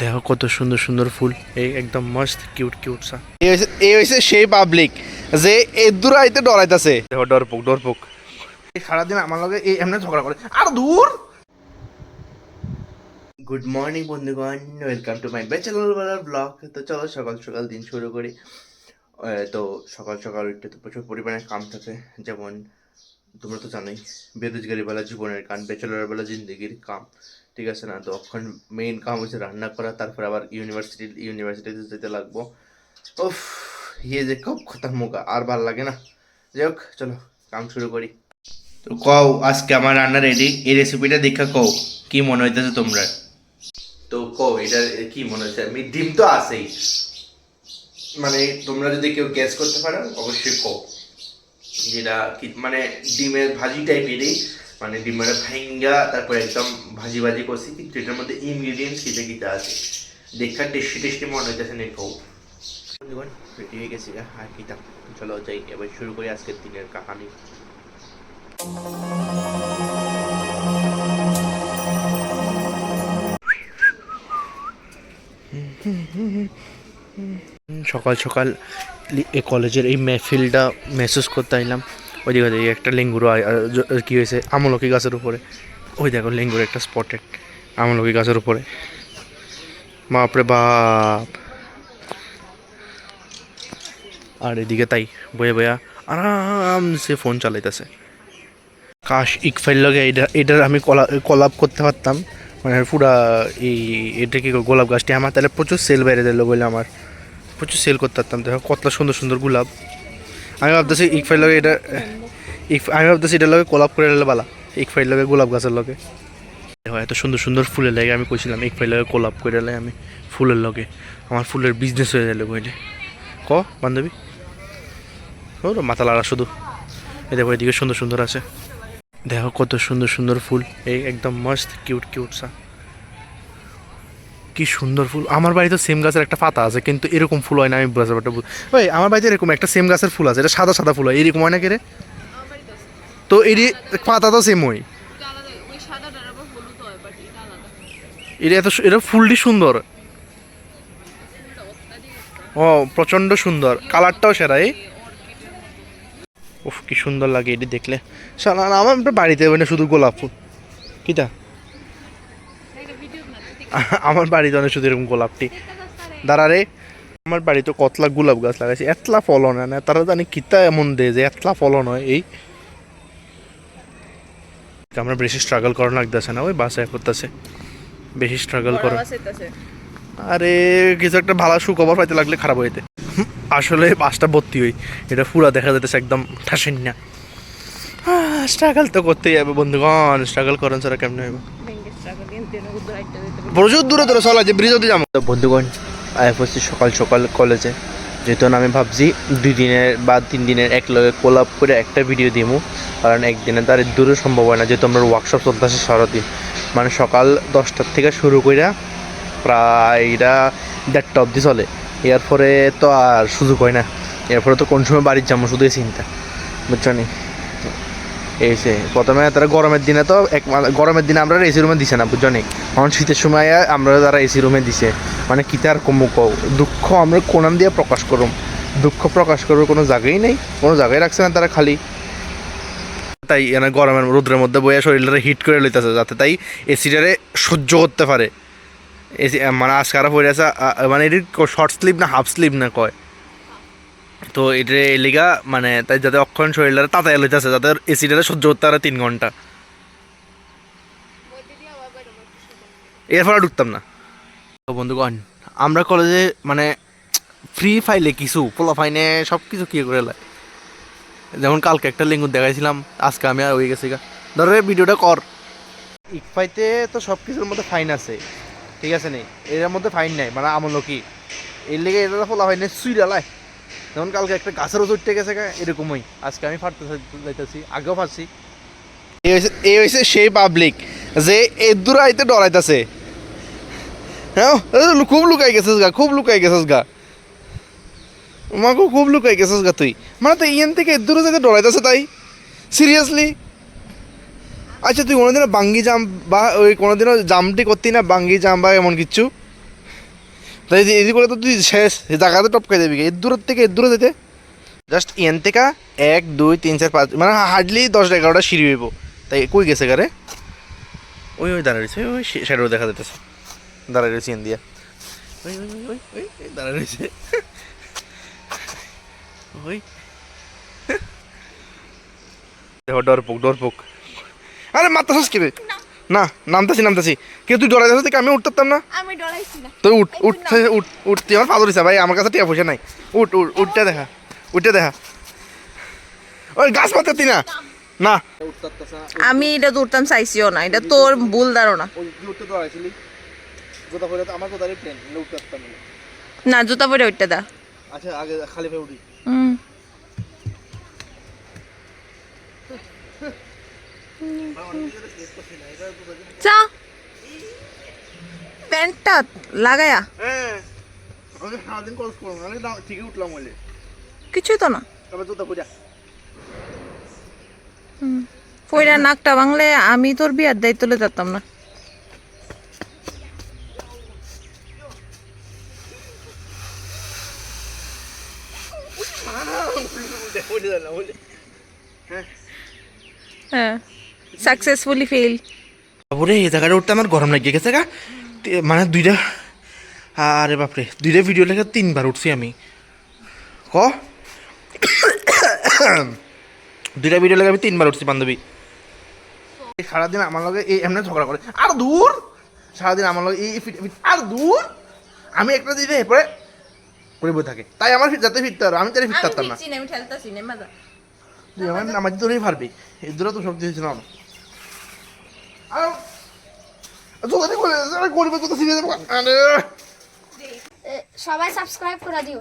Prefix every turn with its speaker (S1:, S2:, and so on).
S1: দেখো কত সুন্দর সুন্দর ফুল। এই একদম মস্ত কিউট কিউট সা।
S2: এই হয়েছে সেই পাবলিক যে এর দূর আইতে ডরাইতেছে।
S1: দেখো ডরপোক ডরপোক।
S2: সারাদিন আমার লগে এই এমনি ঝগড়া করে। আর দূর!
S1: গুড মর্নিং বন্ধুগণ। Welcome to my bachelor blog তো চলো সকাল সকাল দিন শুরু করি। তো সকাল সকাল উঠতে তো প্রচুর পরিমাণে কাম থাকে যেমন তোমরা তো জানোই বেরোজগারি বেলা জীবনের কান ব্যাচেলর বেলা জিন্দগির কাম। ঠিক আছে না? তো এখন মেইন কাম হচ্ছে রান্না করা, তারপর আবার ইউনিভার্সিটি ইউনিভার্সিটিতে যেতে লাগবো। ওফ ইয়ে যে খুব খতরমুখা আর ভালো লাগে না। যাই হোক, চলো, কাম শুরু করি। তো কও, আজকে আমার রান্না রেডি এই রেসিপিটা দেখা কও, কি মনে হইতেছে তোমরা? তো কও, এটা কি মনে হচ্ছে ডিম তো আছেই। মানে তোমরা যদি কেউ গ্যাস করতে পারো, অবশ্যই কও। যেটা মানে ডিমের ভাজি টাইপেরই মানে ডিমের ভাঙ্গা তারপর একদম ভাজি ভাজি করছি কিন্তু এটার মধ্যে ইনগ্রিডিয়েন্টস কিটা কিটা আছে? দেখা টেস্টি টেস্টি মনে হইতেছে নেই কও বন্ধুগণ রেডি হয়ে গেছি আর কিটা চলো যাই এবার শুরু করি আজকের দিনের কাহানি। সকাল সকাল কলেজের এই মেহফিলটা মেহসুস করতে আইলাম। ওই দিকে দেখি একটা লেঙ্গুরো কি হয়েছে? আমলকি গাছের উপরে। ওই দেখো লেঙ্গুর একটা স্পটেড আমলকি গাছের উপরে। বাপরে বাপ। আর এদিকে তাই বয়ে বয়া আরামসে ফোন চালাইতেছে। কাশ ইকফাইল লগে এটা এটার আমি কলা কলাপ করতে পারতাম। মানে পুরা এই এটা কি গোলাপ গাছটি আমার, তাহলে প্রচুর সেল বাইরে দিল বলে আমার। প্রচুর সেল করতে পারতাম। দেখো কত সুন্দর সুন্দর গোলাপ। আমি ভাবতেছি ইকফাইল লগে এটা, ইক আমি ভাবতেছি এটার লগে কলাপ করে নিলে বালা। ইকফাইল লগে গোলাপ গাছের লগে। দেখো, এত সুন্দর সুন্দর ফুলের লাগে আমি কইছিলাম ইকফাইল লগে কলাপ করে এলে আমি ফুলের লগে। আমার ফুলের বিজনেস হয়ে যাবে কইলে ক, বান্ধবী? ও, মাথা লাগা শুধু। এই দেখো, এদিকে সুন্দর সুন্দর আছে। দেখো, কত সুন্দর সুন্দর ফুল। এই একদম মস্ত কিউট কিউট সা কি সুন্দর ফুল। আমার বাড়িতে সেম গাছের একটা পাতা আছে, কিন্তু এরকম ফুল হয় না, আমি ব্যাপারটা বুঝ- ওই, আমার বাড়িতে এরকম একটা সেম গাছের ফুল আছে, এটা সাদা সাদা ফুল হয়। এরকম হয় না কে রে? তো এরই পাতা তো সেম
S3: ওই। এটা
S1: এত এটা ফুলটি সুন্দর। ও, প্রচণ্ড সুন্দর। কালারটাও সেরা, এই। উফ, কি সুন্দর লাগে এটি দেখলে। আমার বাড়িতে মানে শুধু গোলাপ ফুল। কিটা আমার বাড়িতে অনেক শুধু এরকম গোলাপটি। দাঁড়া রে। আমার বাড়িতে কতলা গোলাপ গাছ লাগাইছে এতলা ফলন হয় না। তারা জানি কিতা এমন দেয় যে এতলা ফলন হয় এই। আমরা বেশি স্ট্রাগল করা লাগতেছে না ওই বাসায় করতেছে। বেশি স্ট্রাগল করো আরে কিছু একটা ভালো সুখবর পাইতে লাগলে খারাপ হইতে। আসলে বাসটা ভর্তি হই। এটা পুরা দেখা যাইতেছে একদম ঠাসেন না স্ট্রাগল তো করতেই হবে বন্ধুগণ স্ট্রাগল করেন ছাড়া কেমন হবে প্রচুর দূরে দূরে, চলা যে ব্রিজ যাব। তো বন্ধুগণ আয় পড়ছি সকাল সকাল কলেজে যেহেতু আমি ভাবছি দুই দিনের বা তিন দিনের এক লগে কোলাপ করে একটা ভিডিও দিমু। কারণ একদিনে তার দূরে সম্ভব হয় না যেহেতু আমরা ওয়ার্কশপ চলতেছে সারাদিন। মানে সকাল দশটার থেকে শুরু করে প্রায় এটা দেড়টা অবধি চলে। এরপরে তো আর সুযোগ হয় না। এরপরে তো কোন সময় বাড়ির যাব শুধু চিন্তা। বুঝছ নি? এই সে প্রথমে তারা গরমের দিনে তো এক গরমের দিনে আমরা এসি রুমে দিছে না নি? এখন শীতের সময় আমরা তারা এসি রুমে দিছে মানে কি তার কমু কও? দুঃখ আমরা কোনাম দিয়ে প্রকাশ করুম। দুঃখ প্রকাশ করার কোনো জায়গাই নেই, কোনো জায়গায় রাখছে না তারা খালি। তাই এনে গরমের রোদ্রের মধ্যে বইয়া শরীরটা হিট করে লইতেছে, যাতে তাই এসিটারে সহ্য করতে পারে। এসি মানে আজকে আরও পড়ে আছে মানে এটি শর্ট স্লিপ না হাফ স্লিপ না কয়? তো এটা লিগা মানে তাই যাতে অক্ষণ শরীরটা তাতাই লইতেছে যাতে এসিটারে সহ্য করতে পারে তিন ঘণ্টা। এরপর ঢুকতাম না। তো বন্ধুগণ আমরা কলেজে মানে ফ্রি ফাইলে কিছু পোলা ফাইনে সব কিছু কি করে লাই যেমন কালকে একটা লিঙ্গুর দেখাইছিলাম আজকে আমি আর হয়ে গেছি গা। ধর ভিডিওটা কর। ইকফাইতে তো সব কিছুর মধ্যে ফাইন আছে ঠিক আছে নেই এর মধ্যে ফাইন নাই মানে আমল কি এর লেগে এটা পোলা ফাইনে সুই ডালায় যেমন কালকে একটা গাছের ওষুধ উঠতে গেছে এরকমই। আজকে আমি ফাটতে যাইতেছি, আগেও ফাটছি।
S2: এই হয়েছে সেই পাবলিক যে এর দূর আইতে ডরাইতেছে। হ্যাঁ খুব লুকাই গেছিস গা, খুব লুকাই গেছিস গা। মাকে, খুব লুকাই গেছিস গা তুই। মানে তো ইয়ান থেকে দূরে যাইতে ডরাইতেছে তাই? সিরিয়াসলি আচ্ছা তুই কোনোদিনও বাঙ্গি জাম্প বা ওই কোনোদিনও জাম্পটি করতি না, বাঙ্গি জাম্প বা এমন কিচ্ছু?
S1: তাই এদিকে করে তো তুই শেষ, এই জায়গাতে টপকাই দেবি এর দূরের থেকে, এর দূরে যেতে। জাস্ট এন থেকে এক, দুই, তিন, চার, পাঁচ মানে হার্ডলি দশ, এগারোটা সিঁড়ি হইব। তাই কই গেছে গারে ওই ওই দাঁড়ায় রয়েছে, ওই শ্যাডো দেখা যেতেছে দাঁড়ায় রয়েছে এন দিয়া ওই ওই ওই ওই ওই দাঁড়ায় রয়েছে। ওই। ডরপোক ডরপোক। আরে মাত্রা শ্বাস কেবে না নামতাছি নামতাছি। কিন্তু তুই ডরাই যাচ্ছিস আমি উঠতাম না?
S3: আমি ডরাইছি না।
S1: তুই উঠ উঠ উঠ উঠ তুই আমার ফাদর ভাই আমার কাছে টিয়া পয়সা নাই। উঠ উঠ উঠতে দেখা উঠতে দেখা। ওই গাছ পাতাতি না? না।
S3: আমি এটা দৌড়তাম চাইছিও না। এটা তোর ভুল ধারণা।
S1: উঠতে জোতা পরে তো উঠতে না।
S3: না জুতা পরে ওইটা দা।
S1: আচ্ছা আগে খালি পায়ে উঠি।
S3: হুম। চা। প্যান্টটা লাগায়া।
S1: হ্যাঁ। আমি সারাদিন করব ঠিকই উঠলাম বলে।
S3: কিছুই তো না।
S1: তবে পূজা।
S3: নাকটা বাংলে আমি তোর বিয়ার দায়িত্ব তুলে যেতাম না। হ্যাঁ। সাকসেসফুলি ফেল
S1: বাবুরে এই জায়গাটা উঠতে আমার গরম লাগিয়ে গেছে গা। মানে দুইটা আরে বাপরে দুইটা ভিডিও লেখা তিনবার উঠছি আমি। ক দুইটা ভিডিও লেখা আমি তিনবার উঠছি বান্ধবী। এই সারাদিন আমার লগে এই এমনি ঝগড়া করে। আর দূর! সারাদিন আমার লগে এই ফিট আর দূর! আমি একটা দিতে এরপরে করে বই থাকে। তাই আমার ফিট- যাতে ফিরতে পারো আমি তাহলে ফিরতে পারতাম না।
S3: আমি ঠেলতাছি না মজা
S1: তুই আমার আমার ধরেই পারবি। এই দূরে তো আমার আর
S4: সবাই সাবস্ক্রাইব করে দিও।